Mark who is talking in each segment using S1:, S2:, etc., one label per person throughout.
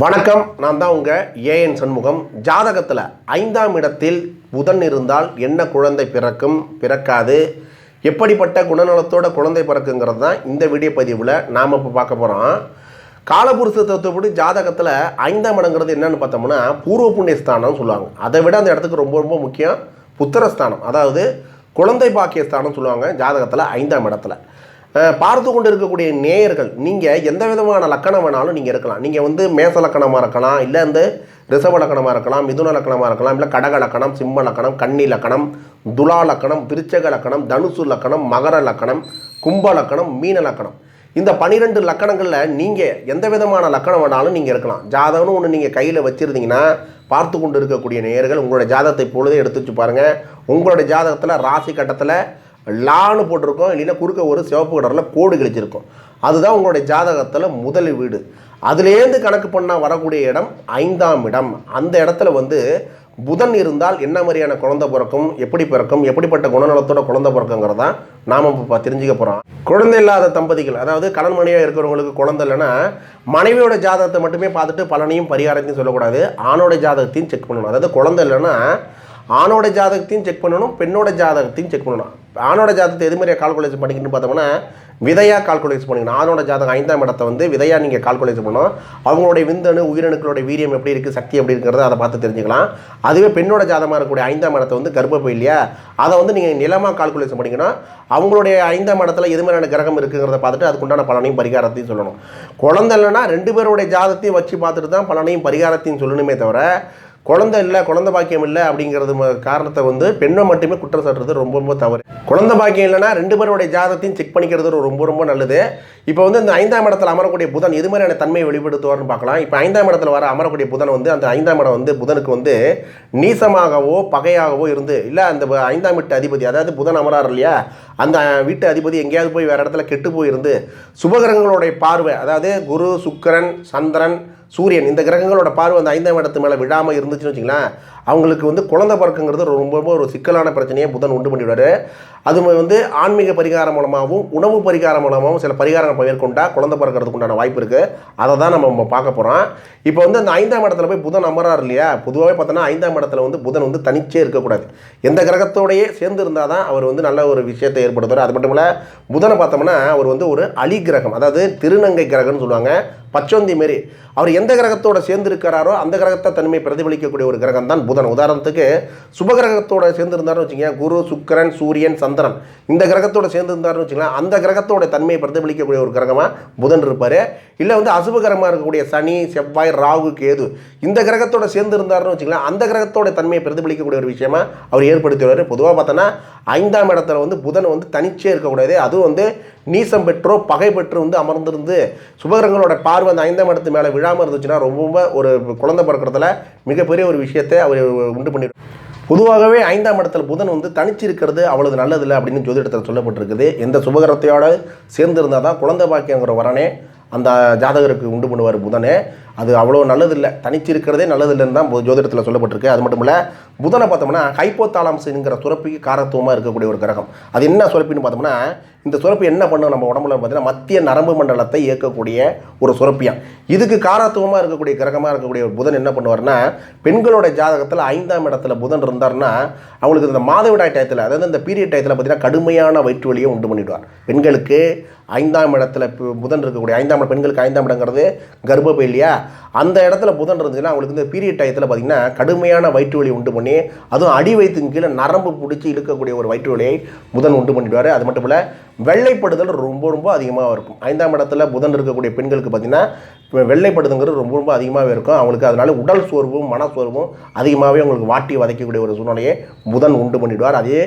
S1: வணக்கம் நான் தான் உங்கள் ஏஎன் சண்முகம். ஜாதகத்தில் ஐந்தாம் இடத்தில் புதன் இருந்தால் என்ன குழந்தை பிறக்கும் பிறக்காது எப்படிப்பட்ட குணநலத்தோட குழந்தை பிறக்குங்கிறது தான் இந்த வீடியோ பதிவில் நாம் இப்போ பார்க்க போகிறோம் காலபுருஷ தத்துவப்படி ஜாதகத்தில் ஐந்தாம் இடங்கிறது என்னென்னு பார்த்தோம்னா பூர்வ புண்ணிய ஸ்தானம்னு சொல்லுவாங்க. அதை விட அந்த இடத்துக்கு ரொம்ப ரொம்ப முக்கியம் புத்திரஸ்தானம். அதாவது குழந்தை பாக்கியஸ்தானம் சொல்லுவாங்க ஜாதகத்தில் ஐந்தாம் இடத்துல. பார்த்து கொண்டு இருக்கக்கூடிய நேயர்கள் நீங்கள் எந்த விதமான லக்கணம் வேணாலும் நீங்கள் இருக்கலாம். நீங்கள் வந்து மேச லக்கணமாக இருக்கலாம் இல்லை வந்து ரிசவ லக்கணமாக இருக்கலாம் மிதுன லக்கணமாக இருக்கலாம் இல்லை கடக லக்கணம் சிம்ம லக்கணம் கன்னி லக்கணம் துலா லக்கணம் விருச்சக லக்கணம் தனுசு லக்கணம் மகர லக்கணம் கும்ப லக்கணம் மீன லக்கணம். இந்த பனிரெண்டு லக்கணங்களில் நீங்கள் எந்த விதமான லக்கணம் வேணாலும் நீங்கள் இருக்கலாம். ஜாதகம்னு ஒன்று நீங்கள் கையில் வச்சுருந்தீங்கன்னா பார்த்து கொண்டு இருக்கக்கூடிய நேயர்கள் உங்களோட ஜாதகத்தை பொழுதே எடுத்து வச்சு பாருங்கள் உங்களோட ஜாதகத்தில் ராசி கட்டத்தில் லான்னு போட்டிருக்கோம் இல்லைன்னா குறுக்க ஒரு சிவப்பு கடரில் கோடு கிழிச்சிருக்கோம். அதுதான் உங்களுடைய ஜாதகத்தில் முதல் வீடு. அதுலேருந்து கணக்கு பண்ணால் வரக்கூடிய இடம் ஐந்தாம் இடம். அந்த இடத்துல வந்து புதன் இருந்தால் என்ன மாதிரியான குழந்தை பிறக்கும் எப்படி பிறக்கும் எப்படிப்பட்ட குணநலத்தோட குழந்தை பிறக்குங்கிறதா நாம் இப்போ தெரிஞ்சுக்க போகிறோம் குழந்தை இல்லாத தம்பதிகள் அதாவது கடன் மனைவியாக இருக்கிறவங்களுக்கு குழந்தை இல்லைன்னா மனைவியோட ஜாதகத்தை மட்டுமே பார்த்துட்டு பலனையும் பரிகாரத்தையும் சொல்லக்கூடாது. ஆணோட ஜாதகத்தையும் செக் பண்ணணும். அதாவது குழந்தை இல்லைன்னா ஆணோட ஜாதகத்தையும் செக் பண்ணணும் பெண்ணோட ஜாதகத்தையும் செக் பண்ணணும். ஆணோட ஜாதகத்தை எது மாதிரியா கால்குலேஷன் பண்ணிக்கணும்னு பார்த்தோம்னா விதையாக கால்குலேஷன் பண்ணிக்கணும். ஆணோட ஜாதகம் ஐந்தாம் இடத்தை வந்து விதையாக நீங்கள் கால்குலேஷன் பண்ணணும். அவங்களுடைய விந்தணு உயிரணுக்களோட வீரியம் எப்படி இருக்குது சக்தி எப்படி இருக்கிறத அதை பார்த்து தெரிஞ்சுக்கலாம். அதுவே பெண்ணோட ஜாதகமாக இருக்கக்கூடிய ஐந்தாம் இடத்தை வந்து கர்ப்பப்பை இல்லையா? அதை வந்து நீங்கள் நிலமாக கால்குலேஷன் பண்ணிக்கணும். அவங்களுடைய ஐந்தாம் இடத்துல எது மாதிரியான கிரகம் இருக்குங்கிறத பார்த்துட்டு அதுக்குண்டான பலனையும் பரிகாரத்தையும் சொல்லணும். குழந்தை இல்லைன்னா ரெண்டு பேருடைய ஜாதத்தையும் வச்சு பார்த்துட்டு தான் பலனையும் பரிகாரத்தையும் சொல்லணுமே தவிர குழந்தை இல்லை குழந்தை பாக்கியம் இல்லை அப்படிங்கிறது காரணத்தை வந்து பெண்ணை மட்டுமே குற்றம் சாட்டுறது ரொம்ப ரொம்ப தவறு. குழந்தை பாக்கியம் இல்லைன்னா ரெண்டு பேருடைய ஜாதகத்தையும் செக் பண்ணிக்கிறது ரொம்ப ரொம்ப நல்லது. இப்போ வந்து இந்த ஐந்தாம் இடத்துல அமரக்கூடிய புதன் எது மாதிரியான தன்மையை வெளிப்படுத்துவார்னு பார்க்கலாம். இப்போ ஐந்தாம் இடத்துல வர அமரக்கூடிய புதன் வந்து அந்த ஐந்தாம் இடம் வந்து புதனுக்கு வந்து நீசமாகவோ பகையாகவோ இருந்து இல்லை அந்த ஐந்தாம் வீட்டு அதிபதி அதாவது புதன் அமரார் இல்லையா? அந்த வீட்டு அதிபதி எங்கேயாவது போய் வேறு இடத்துல கெட்டு போயிருந்து சுபகிரகங்களுடைய பார்வை அதாவது குரு சுக்கிரன் சந்திரன் சூரியன் இந்த கிரகங்களோட பார்வை அந்த ஐந்தாம் இடத்து மேலே விழாமல் இருந்து இருந்துச்சுன்னு வச்சிங்களேன் அவங்களுக்கு வந்து குழந்தை பிறக்குங்கிறது ரொம்ப ரொம்ப ஒரு சிக்கலான பிரச்சனையை புதன் உண்டு பண்ணிவிடுவார் அது வந்து ஆன்மீக பரிகாரம் மூலமாகவும் உணவு பரிகாரம் மூலமாகவும் சில பரிகாரங்கள் மேற்கொண்டா குழந்தை பிறக்கிறதுக்கு உண்டான வாய்ப்பு இருக்குது அதை தான் நம்ம நம்ம பார்க்க போகிறோம் இப்போ வந்து அந்த ஐந்தாம் இடத்துல போய் புதன் அமரார் இல்லையா? பொதுவாகவே பார்த்தோன்னா ஐந்தாம் இடத்துல வந்து புதன் வந்து தனிச்சே இருக்கக்கூடாது. எந்த கிரகத்தோடையே சேர்ந்து இருந்தால் தான் அவர் வந்து நல்ல ஒரு விஷயத்தை ஏற்படுத்துவார். அது மட்டும் இல்லை புதனை பார்த்தோம்னா அவர் வந்து ஒரு அலி கிரகம் அதாவது திருநங்கை கிரகம்னு சொல்லுவாங்க. பச்சோந்தி மாரி அவர் எந்த கிரகத்தோட சேர்ந்துருக்கிறாரோ அந்த கிரகத்தை தன்மை பிரதிபலிக்கக்கூடிய ஒரு கிரகம் தான் புதன். உதாரணத்துக்கு சுபகிரகத்தோட கிரகத்தோட சேர்ந்துருந்தாருன்னு வச்சுக்கோங்க குரு சுக்கிரன் சூரியன் சந்திரன். இந்த கிரகத்தோட சேர்ந்துருந்தாருன்னு வச்சுக்கோங்களேன் வச்சுக்கலாம் அந்த கிரகத்தோட தன்மையை பிரதிபலிக்கக்கூடிய ஒரு கிரகமாக புதன் இருப்பார். இல்லை வந்து அசுபகரமாக இருக்கக்கூடிய சனி செவ்வாய் ராகு கேது இந்த கிரகத்தோட சேர்ந்துருந்தாருன்னு வச்சுக்கோங்களேன் வச்சுக்கலாம் அந்த கிரகத்தோட தன்மையை பிரதிபலிக்கக்கூடிய ஒரு விஷயமா அவர் ஏற்படுத்தியுள்ளார் பொதுவாக பார்த்தோன்னா ஐந்தாம் இடத்துல வந்து புதன் வந்து தனிச்சே இருக்கக்கூடாது. அதுவும் வந்து நீசம் பெற்றோ பகை பெற்று வந்து அமர்ந்திருந்து சுபகிரங்களோட பார்வை அந்த ஐந்தாம் இடத்து மேலே விழாமல் இருந்துச்சுன்னா ரொம்ப ஒரு குழந்தை பிறக்கிறதுல மிகப்பெரிய ஒரு விஷயத்தை அவர் உண்டு பண்ணிடுவார் பொதுவாகவே ஐந்தாம் இடத்துல புதன் வந்து தனிச்சு இருக்கிறது அவ்வளவு நல்லதில்லை அப்படின்னு ஜோதிடத்தில் சொல்லப்பட்டிருக்குது. எந்த சுபகரத்தையோடு சேர்ந்திருந்தால் தான் குழந்தை பாக்கியங்கிற வரனே அந்த ஜாதகருக்கு உண்டு பண்ணுவார் புதனே. அது அவ்வளோ நல்லதில்லை. தனிச்சு இருக்கிறதே நல்லதில்லைன்னு தான் ஜோதிடத்தில் சொல்லப்பட்டிருக்கு. அது மட்டும் இல்லை புதனை பார்த்தோம்னா ஹைப்போதாலம்ஸுங்கிற சுரப்பிக்கு காரத்துவமாக இருக்கக்கூடிய ஒரு கிரகம். அது என்ன சுரப்பின்னு பார்த்தோம்னா இந்த சுரப்பு என்ன பண்ணும் நம்ம உடம்புல பார்த்தீங்கன்னா மத்திய நரம்பு மண்டலத்தை இயக்கக்கூடிய ஒரு சுரப்பியம் இதுக்கு காரத்துவமாக இருக்கக்கூடிய கிரகமாக இருக்கக்கூடிய ஒரு புதன் என்ன பண்ணுவார்னா பெண்களோட ஜாதகத்தில் ஐந்தாம் இடத்துல புதன் இருந்தார்னா அவங்களுக்கு இந்த மாதவிடாய் டயத்தில் அதாவது இந்த பீரியட் டயத்தில் பார்த்தீங்கன்னா கடுமையான வயிற்று வலியை உண்டு பண்ணிடுவார். பெண்களுக்கு ஐந்தாம் இடத்துல புதன் இருக்கக்கூடிய ஐந்தாம் இடம் பெண்களுக்கு ஐந்தாம் இடங்கிறது கர்ப்பப்பை இல்லையா? அந்த இடத்துல புதன் இருந்துச்சுன்னா அவங்களுக்கு இந்த பீரியட் டயத்தில் பார்த்தீங்கன்னா கடுமையான வயிற்று வலி உண்டு பண்ணி அதுவும் அடி வயிற்றுக்கு கீழே நரம்பு பிடிச்சி இழுக்கக்கூடிய ஒரு வயிற்று வலியை புதன் உண்டு பண்ணிடுவார். அது மட்டும் இல்லை வெள்ளைப்படுதல் ரொம்ப ரொம்ப அதிகமாக இருக்கும். ஐந்தாம் இடத்துல புதன் இருக்கக்கூடிய பெண்களுக்கு பார்த்தீங்கன்னா வெள்ளைப்படுதுங்கிறது ரொம்ப ரொம்ப அதிகமாகவே இருக்கும். அவங்களுக்கு அதனால உடல் சோர்வும் மன சோர்வும் அதிகமாகவே அவங்களுக்கு வாட்டி வதைக்கக்கூடிய ஒரு சூழ்நிலையை புதன் உண்டு பண்ணிடுவார். அதே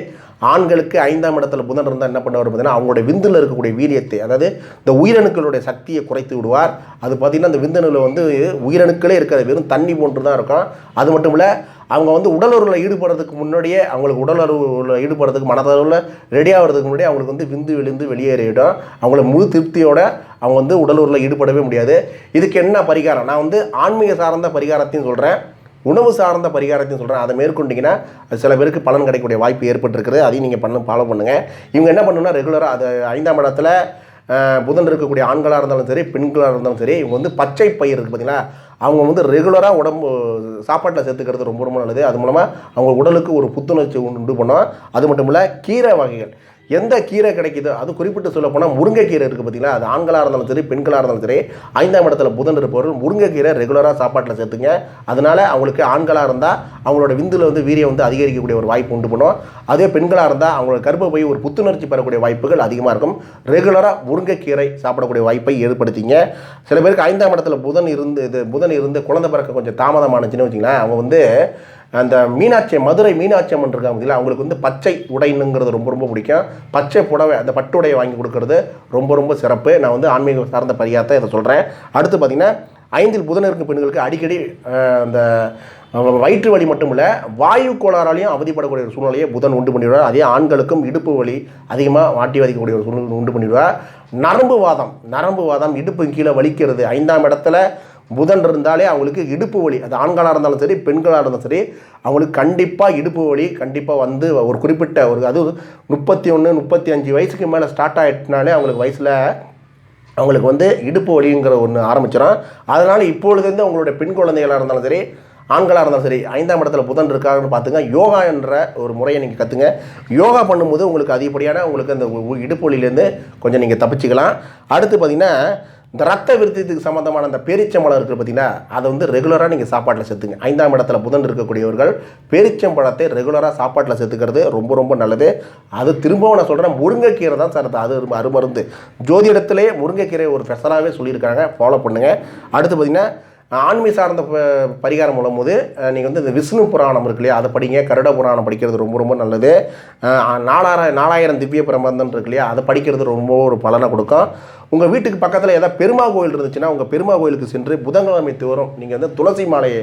S1: ஆண்களுக்கு ஐந்தாம் இடத்துல புதன் இருந்தால் என்ன பண்ணுவார் பார்த்தீங்கன்னா அவங்களுடைய விந்தில் இருக்கக்கூடிய வீரியத்தை அதாவது இந்த உயிரணுக்களுடைய சக்தியை குறைத்து விடுவார். அது பார்த்திங்கன்னா அந்த விந்தணுவில் வந்து உயிரணுக்களே இருக்காது வெறும் தண்ணி போன்று தான் இருக்கும். அது மட்டும் இல்லை அவங்க வந்து உடலுறவில் ஈடுபடுறதுக்கு முன்னாடியே அவங்களுக்கு உடலுறவில் ஈடுபடுறதுக்கு மனதளவில் ரெடி ஆகிறதுக்கு முன்னாடியே அவங்களுக்கு வந்து விந்து விழுந்து வெளியேறிடும். அவங்கள முழு திருப்தியோட அவங்க வந்து உடலுறவில் ஈடுபடவே முடியாது. இதுக்கு என்ன பரிகாரம்? நான் வந்து ஆன்மீக சார்ந்த பரிகாரத்தையும் சொல்கிறேன் உணவு சார்ந்த பரிகாரத்தையும் சொல்கிறேன் அதை மேற்கொண்டீங்கன்னா அது சில பேருக்கு பலன் கிடைக்கக்கூடிய வாய்ப்பு ஏற்பட்டுருக்குது அதையும் நீங்கள் பண்ண ஃபாலோ பண்ணுங்கள் இவங்க என்ன பண்ணணும்னா ரெகுலராக அது ஐந்தாம் இடத்துல புதன் இருக்கக்கூடிய ஆண்களாக இருந்தாலும் சரி பெண்களாக இருந்தாலும் சரி இவங்க வந்து பச்சை பயிர் இருக்குது பார்த்தீங்களா அவங்க வந்து ரெகுலராக உடம்பு சாப்பாட்டில் சேர்த்துக்கிறது ரொம்ப ரொம்ப நல்லது. அது மூலமாக அவங்க உடலுக்கு ஒரு புத்துணர்ச்சி உண்டு பண்ணோம் அது மட்டும் இல்லை கீரை வகைகள். எந்த கீரை கிடைக்குதோ அது குறிப்பிட்டு சொல்ல போனால் முருங்கைக்கீரை இருக்குது பார்த்தீங்களா அது ஆண்களாக இருந்தாலும் சரி பெண்களாக இருந்தாலும் சரி ஐந்தாம் இடத்துல புதன் இருப்பவர்கள் முருங்கைக்கீரை ரெகுலராக சாப்பாட்டில் சேர்த்துங்க. அதனால அவங்களுக்கு ஆண்களாக இருந்தால் அவங்களோட விந்தில் வந்து வீரியம் வந்து அதிகரிக்கக்கூடிய ஒரு வாய்ப்பு உண்டு பண்ணும். அதே பெண்களாக இருந்தால் அவங்களோட கர்ப்பப்பை ஒரு புத்துணர்ச்சி பெறக்கூடிய வாய்ப்புகள் அதிகமாக இருக்கும். ரெகுலராக முருங்கைக்கீரை சாப்பிடக்கூடிய வாய்ப்பை ஏற்படுத்திங்க. சில பேருக்கு ஐந்தாம் இடத்துல புதன் இருந்து இது புதன் இருந்து குழந்தை பிறக்க கொஞ்சம் தாமதமானுச்சுன்னு வச்சிங்களேன் அவங்க வந்து அந்த மீனாட்சி மதுரை மீனாட்சி அம்மன் இருக்காங்க பார்த்தீங்களா அவங்களுக்கு வந்து பச்சை உடைனுங்கிறது ரொம்ப ரொம்ப பிடிக்கும். பச்சை புடவை அந்த பட்டுடையை வாங்கி கொடுக்கறது ரொம்ப ரொம்ப சிறப்பு. நான் வந்து ஆன்மீக சார்ந்த பரியாத்தை இதை சொல்கிறேன் அடுத்து பார்த்தீங்கன்னா ஐந்தில் புதன் இருக்கும் பெண்களுக்கு அடிக்கடி அந்த வயிற்று வலி மட்டும் இல்லை வாயு கோளாறாலையும் அவதிப்படக்கூடிய ஒரு சூழ்நிலையை புதன் உண்டு பண்ணிவிடுவார் அதே ஆண்களுக்கும் இடுப்பு வலி அதிகமாக வாட்டி வதிக்கக்கூடிய ஒரு சூழ்நிலை உண்டு பண்ணிவிடுவார் நரம்பு வாதம் நரம்பு வாதம் இடுப்பு கீழே வலிக்கிறது ஐந்தாம் இடத்துல புதன் இருந்தாலே அவங்களுக்கு இடுப்பு வலி. அது ஆண்களாக இருந்தாலும் சரி பெண்களாக இருந்தாலும் சரி அவங்களுக்கு கண்டிப்பாக இடுப்பு வலி கண்டிப்பாக வந்து ஒரு குறிப்பிட்ட ஒரு அது முப்பத்தி ஒன்று முப்பத்தி அஞ்சு வயசுக்கு மேலே ஸ்டார்ட் ஆகிட்டுனாலே அவங்களுக்கு வயசில் அவங்களுக்கு வந்து இடுப்பு வலிங்கிற ஒன்று ஆரம்பிச்சிடும் அதனால் இப்பொழுதுலேருந்து அவங்களுடைய பெண் குழந்தைகளாக இருந்தாலும் சரி ஆண்களாக இருந்தாலும் சரி ஐந்தாம் இடத்துல புதன் இருக்காங்கன்னு பார்த்துங்க. யோகா என்ற ஒரு முறையை நீங்கள் கற்றுங்க யோகா பண்ணும்போது உங்களுக்கு அதிகப்படியான உங்களுக்கு அந்த இடுப்பு வலியிலேருந்து கொஞ்சம் நீங்கள் தப்பிச்சுக்கலாம். அடுத்து பார்த்திங்கன்னா இந்த ரத்த விருத்தத்துக்கு சம்மந்தமான அந்த பேரிச்சம்பழம் இருக்குது பார்த்தீங்கன்னா அதை வந்து ரெகுலராக நீங்கள் சாப்பாட்டில் சேர்த்துங்க. ஐந்தாம் இடத்துல புதன் இருக்கக்கூடியவர்கள் பேரிச்சம்பழத்தை ரெகுலராக சாப்பாட்டில் சேர்த்துக்கிறது ரொம்ப ரொம்ப நல்லது. அது திரும்பவும் நான் சொல்கிறேன் முருங்கைக்கீரை தான் சார் அது அது அருமருந்து. ஜோதிடத்திலே முருங்கைக்கீரை ஒரு ஸ்பெஷலாகவே சொல்லியிருக்காங்க. ஃபாலோ பண்ணுங்கள் அடுத்து பார்த்தீங்கன்னா ஆன்மீ சார்ந்த ப- பரிகாரம் மூலம் போது நீங்கள் வந்து இந்த விஷ்ணு புராணம் இருக்கு இல்லையா? அதை படிங்க. கருட புராணம் படிக்கிறது ரொம்ப ரொம்ப நல்லது. நாலாயிரம் நாலாயிரம் திவ்ய பிரபந்தம் இருக்கு இல்லையா? அதை படிக்கிறது ரொம்ப ஒரு பலனை கொடுக்கும். உங்கள் வீட்டுக்கு பக்கத்தில் ஏதாவது பெருமா கோயில் இருந்துச்சுன்னா உங்கள் பெருமா கோயிலுக்கு சென்று புதன்கிழமை தோறும் நீங்கள் வந்து துளசி மாலையை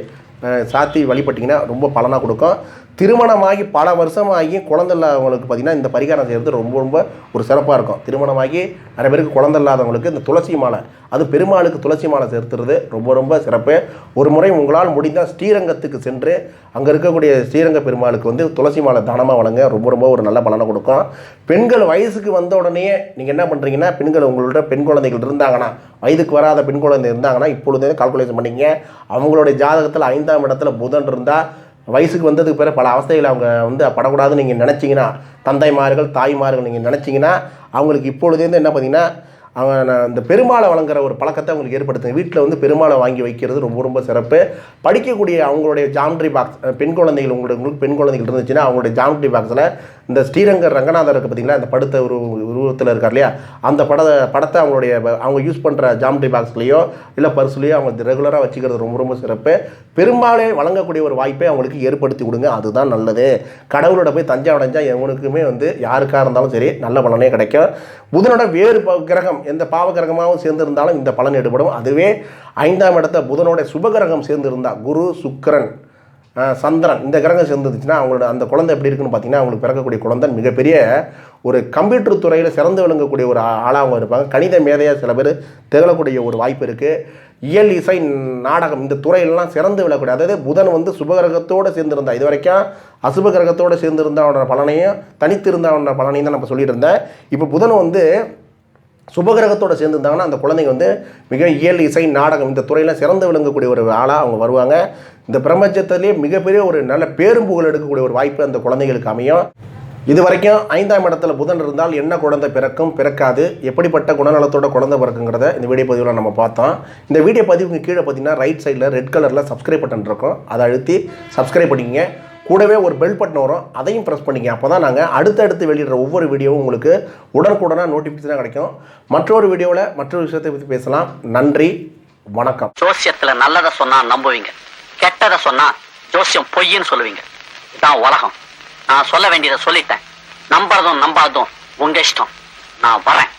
S1: சாத்தி வழிபட்டிங்கன்னா ரொம்ப பலனாக கொடுக்கும். திருமணமாகி பல வருஷமாகி குழந்தை இல்லாதவங்களுக்கு பார்த்திங்கன்னா இந்த பரிகாரம் செய்கிறது ரொம்ப ரொம்ப ஒரு சிறப்பாக இருக்கும். திருமணமாகி நிறைய பேருக்கு குழந்தை இல்லாதவங்களுக்கு இந்த துளசி மாலை அது பெருமாளுக்கு துளசி மாலை சேர்த்துறது ரொம்ப ரொம்ப சிறப்பு. ஒரு முறை உங்களால் முடிந்தால் ஸ்ரீரங்கத்துக்கு சென்று அங்கே இருக்கக்கூடிய ஸ்ரீரங்க பெருமாளுக்கு வந்து துளசி மாலை தானமாக வழங்க ரொம்ப ரொம்ப ஒரு நல்ல பலனை கொடுக்கும். பெண்கள் வயசுக்கு வந்த உடனே நீங்கள் என்ன பண்ணுறீங்கன்னா பெண்கள் உங்களோட பெண் குழந்தைகள் இருந்தாங்கன்னா வயதுக்கு வராத பெண் குழந்தை இருந்தாங்கன்னா இப்பொழுது கால்குலேஷன் பண்ணிங்க அவங்களுடைய ஜாதகத்தில் ஐந்தாம் இடத்துல புதன் இருந்தால் வயசுக்கு வந்ததுக்கு பிறகு பல அவஸ்தைகளை அவங்க வந்து படக்கூடாதுன்னு நீங்கள் நினச்சிங்கன்னா தந்தைமார்கள் தாய்மார்கள் நீங்கள் நினச்சிங்கன்னா அவங்களுக்கு இப்பொழுதேருந்து என்ன பார்த்தீங்கன்னா அவங்க நான் இந்த பெருமாளை வழங்குற ஒரு பழக்கத்தை அவங்களுக்கு ஏற்படுத்துங்க வீட்டில் வந்து பெருமாளை வாங்கி வைக்கிறது ரொம்ப ரொம்ப சிறப்பு. படிக்கக்கூடிய அவங்களுடைய ஜாமெட்ரி பாக்ஸ் பெண் குழந்தைகள் உங்களுக்கு உங்களுக்கு பெண் குழந்தைகள் இருந்துச்சுன்னா அவங்களுடைய ஜாம்ட்ரி பாக்ஸில் இந்த ஸ்ரீரங்கர் ரங்கநாதர் இருக்குது பார்த்தீங்களா அந்த படுத்த ஒரு உருவத்தில் இருக்கார் இல்லையா? அந்த பட படத்தை அவங்களுடைய அவங்க யூஸ் பண்ணுற ஜாமெட்ரி பாக்ஸ்லேயோ இல்லை பர்ஸ்லேயோ அவங்க ரெகுலராக வச்சுக்கிறது ரொம்ப ரொம்ப சிறப்பு. பெரும்பாலே வழங்கக்கூடிய ஒரு வாய்ப்பை அவங்களுக்கு ஏற்படுத்தி கொடுங்க. அதுதான் நல்லது. கடவுளோட போய் தஞ்சை அடைஞ்சால் எவனுக்குமே வந்து யாருக்காக இருந்தாலும் சரி நல்ல பலனே கிடைக்கும். புதனோட வேறு கிரகம் எந்த பாவ கிரகமாகவும் சேர்ந்திருந்தாலும் இந்த பலன் எடுபடும் அதுவே ஐந்தாம் இடத்த புதனோட சுபகிரகம் சேர்ந்திருந்தால் குரு சுக்கிரன். சந்திரன். இந்த கிரகம் சேர்ந்துச்சுன்னா அவங்களோட அந்த குழந்தை எப்படி இருக்குன்னு பார்த்தீங்கன்னா அவங்களுக்கு பிறக்கக்கூடிய குழந்தை மிகப்பெரிய ஒரு கம்ப்யூட்டர் துறையில் சிறந்து விளங்கக்கூடிய ஒரு ஆளாக அவங்க இருப்பாங்க. கணித மேதையாக சில பேர் திகழக்கூடிய ஒரு வாய்ப்பு இருக்குது இயல் இசை நாடகம் இந்த துறையிலலாம் சிறந்து விளக்கூடிய அதாவது புதன் வந்து சுபகிரகத்தோடு சேர்ந்திருந்தா இது வரைக்கும் அசுப கிரகத்தோடு சேர்ந்திருந்தாவோட பலனையும் தனித்திருந்தாவோட பலனையும் தான் நம்ம சொல்லிட்டு இருந்தேன். இப்போ புதன் வந்து சுபகிரகத்தோட சேர்ந்துருந்தாங்கன்னா அந்த குழந்தைங்க வந்து மிக இயல் இசை நாடகம் இந்த துறையில் சிறந்து விளங்கக்கூடிய ஒரு ஆளாக அவங்க வருவாங்க. இந்த பிரபஞ்சத்திலேயே மிகப்பெரிய ஒரு நல்ல பேரும் புகழ் எடுக்கக்கூடிய ஒரு வாய்ப்பு அந்த குழந்தைகளுக்கு அமையும். இது வரைக்கும் ஐந்தாம் இடத்துல புதன் இருந்தால் என்ன குழந்தை பிறக்கும் பிறக்காது எப்படிப்பட்ட குணநலத்தோட குழந்தை பிறக்குங்கிறத இந்த வீடியோ பதிவில் நம்ம பார்த்தோம். இந்த வீடியோ பதிவுக்கு கீழே பார்த்தீங்கன்னா ரைட் சைடில் ரெட் கலரில் சப்ஸ்கிரைப் பட்டன் இருக்கும். அதை அழுத்தி சப்ஸ்கிரைப் பண்ணிக்கங்க. கூடவே ஒரு பெல் பட்டன் வரும். அதையும் ப்ரெஸ் பண்ணிக்க அப்போ தான் நாங்கள் அடுத்தடுத்து வெளியிடுற ஒவ்வொரு வீடியோவும் உங்களுக்கு உடனுக்குடனாக நோட்டிஃபிகேஷனாக கிடைக்கும். மற்றொரு வீடியோவில் மற்றொரு விஷயத்தை பற்றி பேசலாம். நன்றி. வணக்கம்.
S2: ஜோசியத்தில் நல்லதை சொன்னால் நம்புவீங்க. கெட்டதை சொன்னால் ஜோசியம் பொய்ன்னு சொல்லுவீங்க. இதான் உலகம். நான் சொல்ல வேண்டியதை சொல்லிட்டேன். நம்புறதும் நம்பாததும் உங்கள் இஷ்டம். நான் வரேன்.